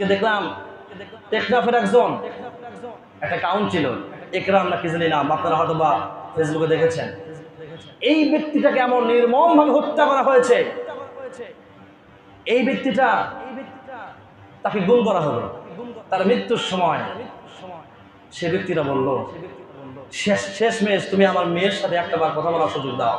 দেখলাম? টেকনাফের একজন। একটা কাউন্ট ছিল। একরাম না কি জানি নাম, আপনারা হয়তো বা ফেসবুকে দেখেছেন। এই ব্যক্তিটাকে এমন নির্মমভাবে হত্যা করা হয়েছে। এই ব্যক্তিটা তাকে গুম করা হলো। তার মৃত্যুর সময় সে ব্যক্তিটা বলল, শেষ শেষ মেশ তুমি আমার মেয়ের সাথে একটা বার কথা বলার সুযোগ দাও।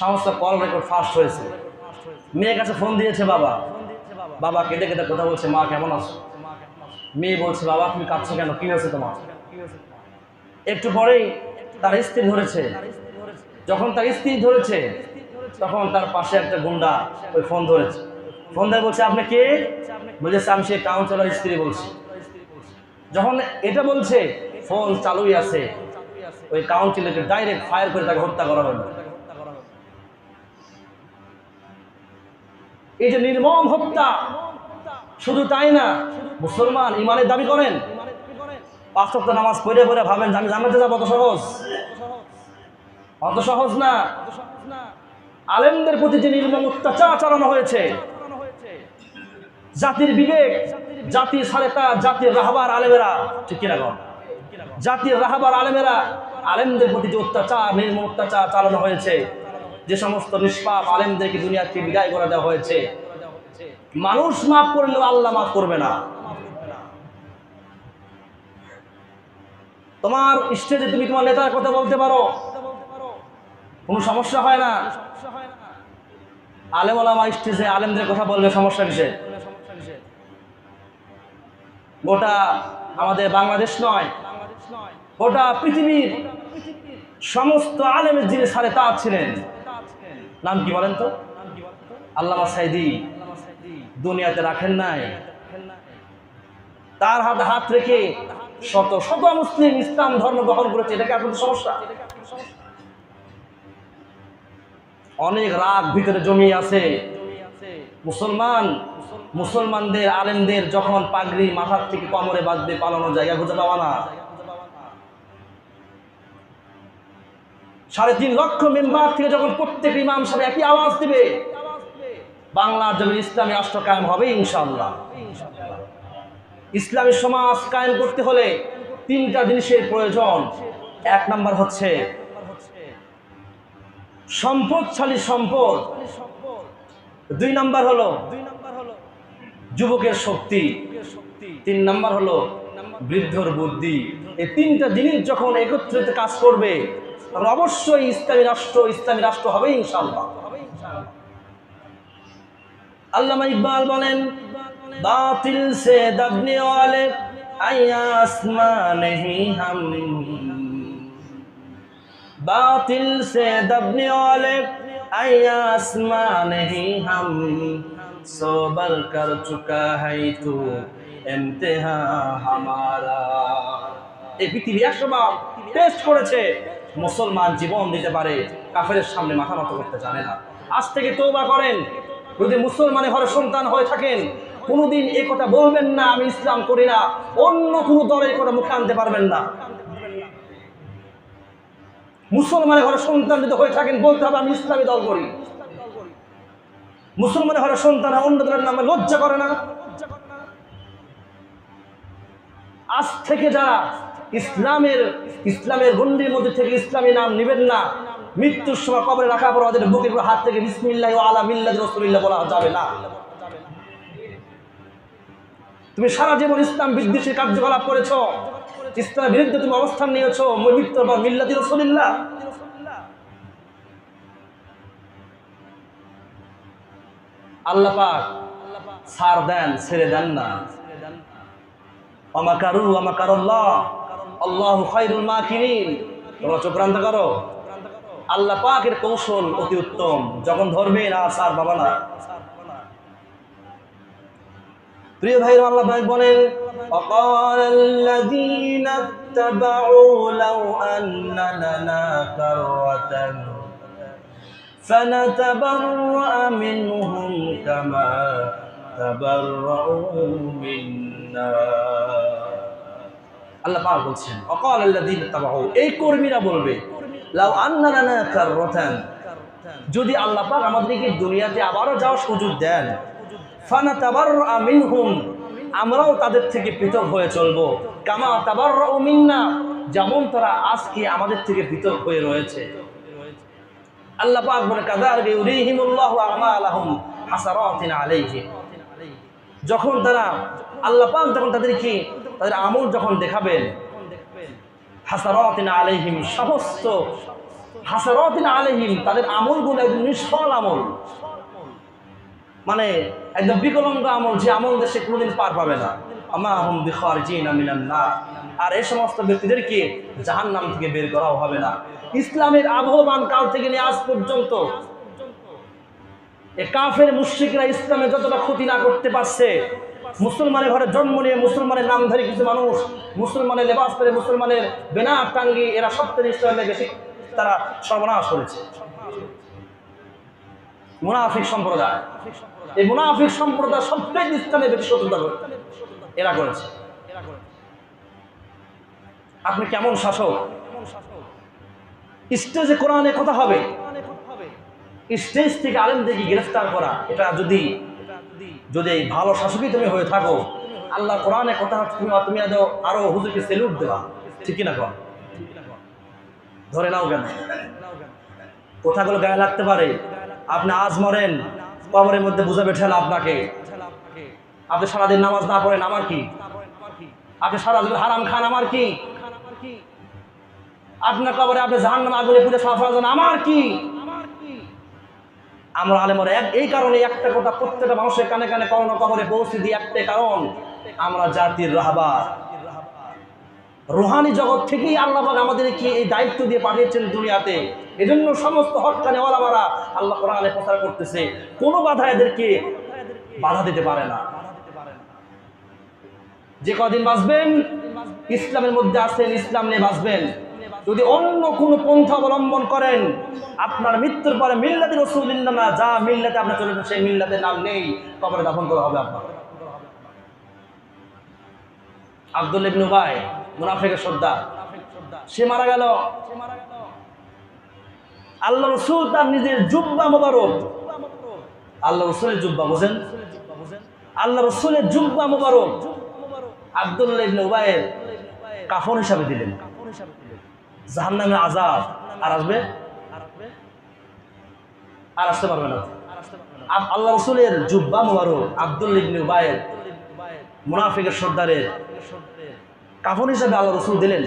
সমস্ত কল রেকর্ড ফার্স্ট হয়েছে। মেয়ের কাছে ফোন দিয়েছে বাবা। বাবা কেঁদে কেঁদে কথা বলছে, মা, কেমন আছো? মেয়ে বলছে, বাবা, তুমি কাঁদছো কেন? কি হয়েছে তোমার? একটু পরেই তার স্ত্রী ধরেছে। যখন তার স্ত্রী ধরেছে, তখন তার পাশে একটা গুন্ডা ওই ফোন ধরেছে। ফোন ধরে বলছে, আপনি কে? বলেছে, আমি সে কাউন্সিলর স্ত্রী বলছি। যখন এটা বলছে, ফোন চালুই আছে। ওই কাউন্সিলরকে ডাইরেক্ট ফায়ার করে তাকে হত্যা করা হলো। এই যে নির্মম হত্যা, শুধু তাই না, মুসলমান ইমানের দাবি করেন, পাঁচ সপ্তাহ নামাজ পড়ে পড়ে ভাবেন আমি জানাতে যাব, অত সহজ। অত সহজ না। আলেমদের প্রতি যে নির্মম অত্যাচার চালানো হয়েছে, জাতির বিবেক, জাতির সারেতা, জাতির রাহবার আলেমেরা, ঠিক কিনা কম জাতির রাহবার আলেমেরা, আলেমদের প্রতি যে অত্যাচার, নির্মম অত্যাচার চালানো হয়েছে যে সমস্ত নিষ্পাপ আলেমদেরকে দুনিয়া থেকে বিদায় করে দেওয়া হয়েছে, মানুষ মাফ করলেও আল্লাহ মাফ করবে না। তোমার স্টেজে তুমি তোমার নেতার কথা বলতে পারো, কোনো সমস্যা হয় না। আলেম আলামা স্টেজে আলেমদের কথা বললে সমস্যা কিসে গোটা আমাদের বাংলাদেশ নয়, গোটা পৃথিবীর সমস্ত আলেমের যিনি সাড়ে তা ছিলেন। নাম কি বলেন তো? আল্লামা সাইদি। দুনিয়াতে রাখেন নাই। তার হাতে হাত রেখে শত শত মুসলিম ইসলাম ধর্ম গ্রহণ করেছে। এটাকে আপনাদের সমস্যা? অনেক রাগ ভিতরে জমি আছে। মুসলমান মুসলমানদের, আলেমদের যখন পাগড়ি মাথার থেকে কমরে বাঁধবে পালানোর জায়গা খুঁজে পাওয়া না। সাড়ে তিন লক্ষ মেম্বার থেকে যখন প্রত্যেক ইমাম সাহেব একই আওয়াজ দিবে, বাংলার জমির ইসলামী রাষ্ট্র কায়েম হবে ইনশাল্লাহ ইসলামী সমাজ কায়েম করতে হলে তিনটা জিনিসের প্রয়োজন। এক নাম্বার হচ্ছে সম্পদশালী সম্পদ। দুই নাম্বার হলো যুবকের শক্তি। তিন নাম্বার হলো বৃদ্ধর বুদ্ধি। এই তিনটা জিনিস যখন একত্রিত কাজ করবে তখন অবশ্যই ইসলামী রাষ্ট্র ইসলামী রাষ্ট্র হবে ইনশাল্লাহ আল্লামা ইকবাল বলেন বাতিল সে দবনে वाले आया आसमां नहीं हम बातिल से दबने वाले आया आसमां नहीं हम सोबर कर चुका है तू इम्तिहा हमारा এই পৃথিবী একশোবার টেস্ট করেছে মুসলমান জীবন দিতে পারে, কাফেরের সামনে মাথা নত করতে জানে না। আজ থেকে তৌবা করেন, যদি মুসলমানের ঘরে সন্তান হয়ে থাকেন, কোনোদিন এই কথা বলবেন না, আমি ইসলাম করি না, অন্য কোনো দলের কথা মুখে আনতে পারবেন না। মুসলমানের ঘরে সন্তান যদি হয়ে থাকেন, বলতে হবে আমি ইসলামী দল করি। মুসলমানের ঘরে সন্তান অন্য দলের নামে লজ্জা করে না। আজ থেকে যারা ইসলামের ইসলামের গণ্ডির মধ্যে থেকে ইসলামী নাম নেবেন না। মৃত্যুর সময় কবরে রাখার পর ওদের বুকের হাত থেকে বিসমিল্লাহ আলা মিল্লাহ রসুলিল্লাহ বলা যাবে না। তুমি সারা জীবন ইসলাম বিদ্বেষী কার্যকলাপ করেছ, ইসলামের বিরুদ্ধে তুমি অবস্থান নিয়েছ মৃত্যুর পর মিল্লাতি রসুলিল্লাহ। আল্লাহ পাক ছাড় দেন, ছেড়ে দেন না। অমাকারু অমাকারুল্লাহ। আল্লাহ খাইরুল মাকিরিন তোমরা চক্রান্ত করো আল্লাহ পাকের কৌশল অতি উত্তম যখন ধরবে না সার বাবা না প্রিয় ভাই আল্লাহ ভাই বলেন وقال الذين اتبعوا لو أن لنا كرة فنتبرأ منهم كما تبرؤوا منا আল্লাহ পাক বলছেন, অকাল আল্লাযীন তাবাউ। এই কর্মীরা বলবে, লাউ আন্না কাররাতান। যদি আল্লাহ পাক আমাদেরকে দুনিয়াতে আবারও যাওয়ার সুযোগ দেন ফানা তাবার মিনহুম। আমরাও তাদের থেকে পৃথক হয়ে চলবো। কামা তাবার মিন্না, যেমন তারা আজকে আমাদের থেকে পৃথক হয়ে রয়েছে। আল্লাহ পাক বলে কাদার ইউরিহিমুল্লাহু আমালাহুম হাসারাতিন আলাইহি। যখন তারা, আল্লাহ পাক যখন তাদেরকে তাদের আমল যখন দেখাবেন, হাসারাতিন আলাইহিম সমস্ত, হাসারাতিন আলাইহিম তাদের আমলগুলো একদম নিষ্ফল আমল। মানে একদম বিকলঙ্গ আমল যে আমল দেশে কোনোদিন পার পাবে না। না আর এই সমস্ত ব্যক্তিদেরকে জাহান নাম থেকে বের করাও হবে না। ইসলামের আবহমান কাল থেকে নিয়ে আজ পর্যন্ত এ কাফের মুশ্রিকরা ইসলামে যতটা ক্ষতি না করতে পারছে মুসলমানের ঘরে জন্ম নিয়ে মুসলমানের নামধারী কিছু মানুষ, মুসলমানের লেবাস পরে মুসলমানের বেনা টাঙ্গি, এরা সত্যের ইসলামে বেশি। তারা সর্বনাশ করেছে। মুনাফিক সম্প্রদায়। এই মুনাফিক সম্প্রদায় সবচেয়ে ইসলামে বেশি শত্রুতা করে। এরা করেছে। আপনি কেমন শাসক? স্টেজে কোরআনে কথা হবে। স্টেজ থেকে আলেমদেরকে গ্রেফতার করা, এটা যদি যদি ভালো শাসকই তুমি হয়ে থাকো আল্লাহ কোরআনে কথা তুমি আদৌ আরও হুজুরকে সেলুট দেওয়া ঠিক না কর ধরে নাও কেন? কথাগুলো গায়ে লাগতে পারে। আপনি আজ মরেন, কবরের মধ্যে বুঝাবে ঠেলা আপনাকে আপনি সারাদিন নামাজ না পড়েন, আমার কি? আপনি সারাদিন হারাম খান, আমার কি? আপনার কবরে আপনি জাহান নামে আগুনে পুজো সাফা আমার কি? আমরা আলেমরা এক এই কারণে একটা কথা প্রত্যেকটা মানুষের কানে কানে করোনা কবরে পৌঁছে দিই একটাই কারণ, আমরা জাতির রাহবার। রোহানি জগৎ থেকেই আল্লাহ পাক আমাদেরকে এই দায়িত্ব দিয়ে পাঠিয়েছেন দুনিয়াতে। এজন্য সমস্ত হকানে ওলামারা আল্লাহ কোরআনে প্রচার করতেছে। কোনো বাধা এদেরকে বাধা দিতে পারে না। যে কদিন বাঁচবেন, ইসলামের মধ্যে আছেন, ইসলাম নিয়ে বাঁচবেন। যদি অন্য কোনো পন্থা অবলম্বন করেন, আপনার মৃত্যুর পরে মিল্লাতে রসুলিল্লা না, যা মিল্লাতে আপনার চলে সেই মিল্লাতে নাম নেই, কবরে দাফন করা হবে আপনার। আব্দুল ইবনু ভাই মুনাফিকের সর্দার, সে মারা গেল। আল্লাহ রসুল তার নিজের জুব্বা মোবারক, আল্লাহ রসুলের জুব্বা বোঝেন? আল্লাহ রসুলের জুব্বা মোবারক আব্দুল্লাহ ইবনে উবায়ের কাফন হিসাবে দিলেন। জাহান্নামের আজাব আর আসবে? আর আসতে পারবে না। আল্লাহ রসুলের জুব্বা মোবারক আব্দুল্লাহ ইবনে উবায়ের মুনাফিকের সর্দারের কাফন হিসাবে আল্লাহ রসুল দিলেন।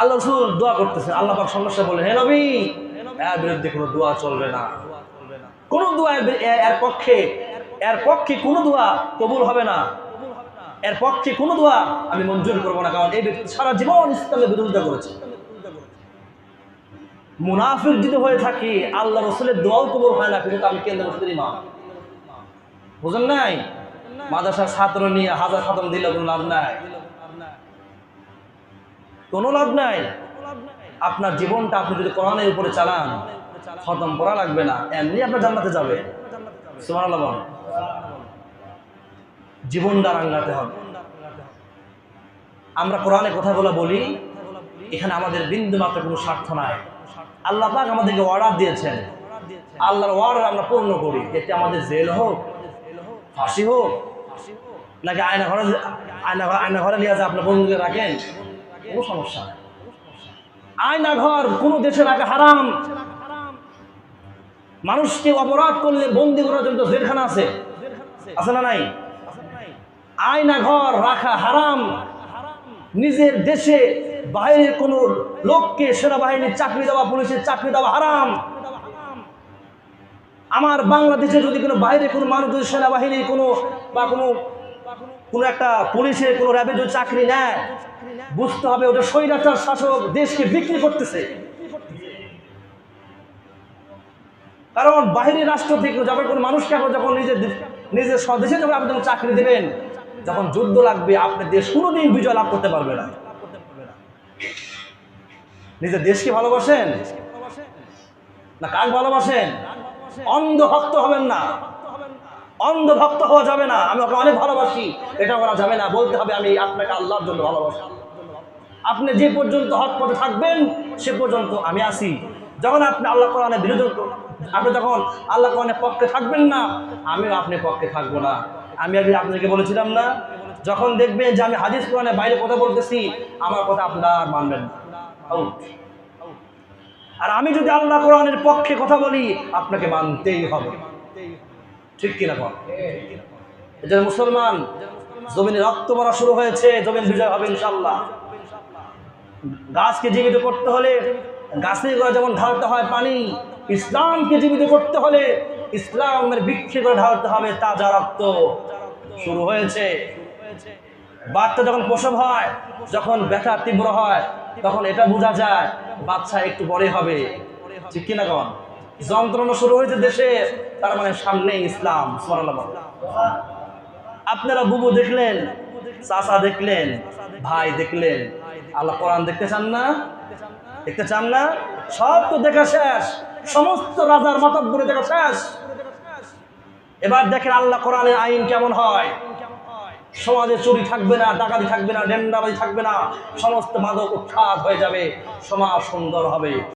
আল্লাহ রসুল দোয়া করতেছেন। আল্লাহ পাক সমস্যা বলে হে নবী, এর বিরুদ্ধে কোনো দোয়া চলবে না। কোনো দোয়া এর পক্ষে এর পক্ষে কোনো দোয়া কবুল হবে না। এর পক্ষে কোনো দোয়া আমি মঞ্জুর করব না, কারণ এই ব্যক্তি সারা জীবন ইসলামের বিরোধিতা করেছে। মুনাফিক যদি হয়ে থাকি, আল্লাহ রসুলের দোয়াও কবুল হয় না কিন্তু আমি কেন্দ্র মসজিদের ইমাম বুঝেন নাই? মাদ্রাসার ছাত্র নিয়ে হাজার খতম দিলে কোনো লাভ নাই। কোনো লাভ নাই। আপনার জীবনটা আপনি যদি কোরআনের উপরে চালান, খতম করা লাগবে না, এমনি আপনার জান্নাতে যাবে। সুবহানাল্লাহ বলেন। জীবনটা রাঙ্গাতে হবে। আমরা কোরআনে কথা কথাগুলো বলি, এখানে আমাদের বিন্দু মাত্র কোনো স্বার্থ নাই। আল্লাহ পাক আমাদেরকে অর্ডার দিয়েছেন। আল্লাহর অর্ডার আমরা পূর্ণ করি, এতে আমাদের জেল হোক, ফাঁসি হোক, নাকি আয়না ঘরে, আয়না আয়না ঘরে নিয়ে যা আপনার বন্ধুকে রাখেন, কোনো সমস্যা আয়না ঘর কোনো দেশে রাখা হারাম। মানুষকে অপরাধ করলে বন্দি করার জন্য জেলখানা আছে। আছে না নাই? আয়না ঘর রাখা হারাম। নিজের দেশে বাইরের কোনো লোককে সেনাবাহিনীর চাকরি দেওয়া পুলিশের চাকরি দেওয়া হারাম। আমার বাংলাদেশে যদি কোনো বাইরে কোনো মানুষ যদি সেনাবাহিনীর কোনো বা কোনো কোনো একটা পুলিশের কোনো র্যাবের যদি চাকরি নেয়, বুঝতে হবে ওটা স্বৈরাচার শাসক দেশকে বিক্রি করতেছে। কারণ বাহিরের রাষ্ট্র থেকে যখন কোনো মানুষকে এখন যখন নিজের নিজের স্বদেশে যখন আপনি চাকরি দেবেন যখন যুদ্ধ লাগবে, আপনার দেশ কোনোদিন বিজয় লাভ করতে পারবে না। নিজের দেশকে ভালোবাসেন? না কাক ভালোবাসেন? অন্ধ ভক্ত হবেন না। অন্ধভক্ত হওয়া যাবে না। আমি ওকে অনেক ভালোবাসি। এটা করা যাবে না। বলতে হবে, আমি আপনাকে আল্লাহর জন্য ভালোবাসি। আপনি যে পর্যন্ত হক পথে থাকবেন, সে পর্যন্ত আমি আসি যখন আপনি আল্লাহ কোরআনের বিরোধী আপনি তখন আল্লাহ কোরআনের পক্ষে থাকবেন না, আমিও আপনি পক্ষে থাকব না। আমি আগে আপনাকে বলেছিলাম না, যখন দেখবেন যে আমি হাদিস কোরআনের বাইরে কথা বলতেছি, আমার কথা আপনারা আর মানবেন. আর আমি যদি আল্লাহ কোরআনের পক্ষে কথা বলি, আপনাকে মানতেই হবে। ঠিক কিনা কর এটা মুসলমান, জমিনে রক্ত মারা শুরু হয়েছে, জমিন বিজয় হবে ইনশাল্লাহ গাছকে জীবিত করতে হলে করে যেমন ঢালতে হয় পানি, ইসলামকে জীবিত করতে হলে ইসলামের বৃক্ষে করে ঢালতে হবে তাজা রক্ত। শুরু হয়েছে। বাচ্চা যখন প্রসব হয়, যখন ব্যথা তীব্র হয়, তখন এটা বোঝা যায়, বাচ্চা একটু বড় হবে। ঠিক কিনা কন? যন্ত্রণা শুরু হয়েছে দেশে, তার মানে সামনে ইসলাম আপনারা বুবু দেখলেন, চাচা দেখলেন, ভাই দেখলেন, আল্লাহ কোরআন দেখতে চান না? দেখতে চান না? সব তো দেখা শেষ। সমস্ত রাজার মাতাব্বরে দেখা, শেষ। এবার দেখেন আল্লাহ কোরআনের আইন কেমন হয়। সমাজে চুরি থাকবে না, ডাকাতি থাকবে না, ডেন্ডাবাজি থাকবে না, সমস্ত মাদক উৎখাত হয়ে যাবে, সমাজ সুন্দর হবে।